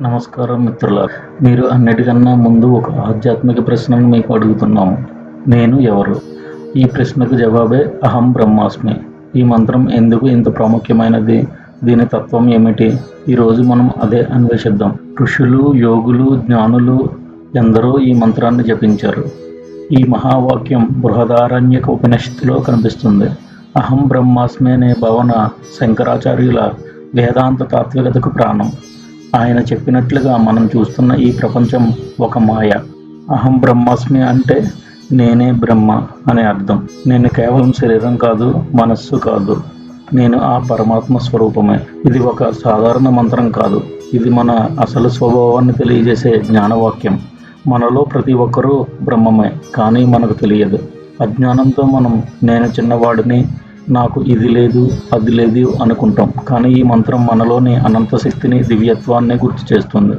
నమస్కారం మిత్రుల మీరు అన్నిటికన్నా ముందు ఒక ఆధ్యాత్మిక ప్రశ్నను మీకు అడుగుతున్నాము. నేను ఎవరు? ఈ ప్రశ్నకు జవాబే అహం బ్రహ్మాస్మి. ఈ మంత్రం ఎందుకు ఇంత ప్రాముఖ్యమైనది? దీని తత్వం ఏమిటి? ఈరోజు మనం అదే అన్వేషిద్దాం. ఋషులు యోగులు జ్ఞానులు ఎందరో ఈ మంత్రాన్ని జపించారు. ఈ మహావాక్యం బృహదారణ్యక ఉపనిషత్తులో కనిపిస్తుంది. అహం బ్రహ్మాస్మి అనే భావన శంకరాచార్యుల వేదాంత తాత్వికతకు ప్రాణం. ఆయన చెప్పినట్లుగా మనం చూస్తున్న ఈ ప్రపంచం ఒక మాయ. అహం బ్రహ్మాస్మి అంటే నేనే బ్రహ్మ అనే అర్థం. నేను కేవలం శరీరం కాదు మనస్సు కాదు. నేను ఆ పరమాత్మ స్వరూపమే. ఇది ఒక సాధారణ మంత్రం కాదు. ఇది మన అసలు స్వభావాన్ని తెలియజేసే జ్ఞానవాక్యం. మనలో ప్రతి ఒక్కరూ బ్రహ్మమే కానీ మనకు తెలియదు. అజ్ఞానంతో మనం నేను చిన్నవాడిని నాకు ఇది లేదు అది లేదు అనుకుంటాం. కానీ ఈ మంత్రం మనలోని అనంత శక్తిని దివ్యత్వాన్ని గుర్తు చేస్తుంది.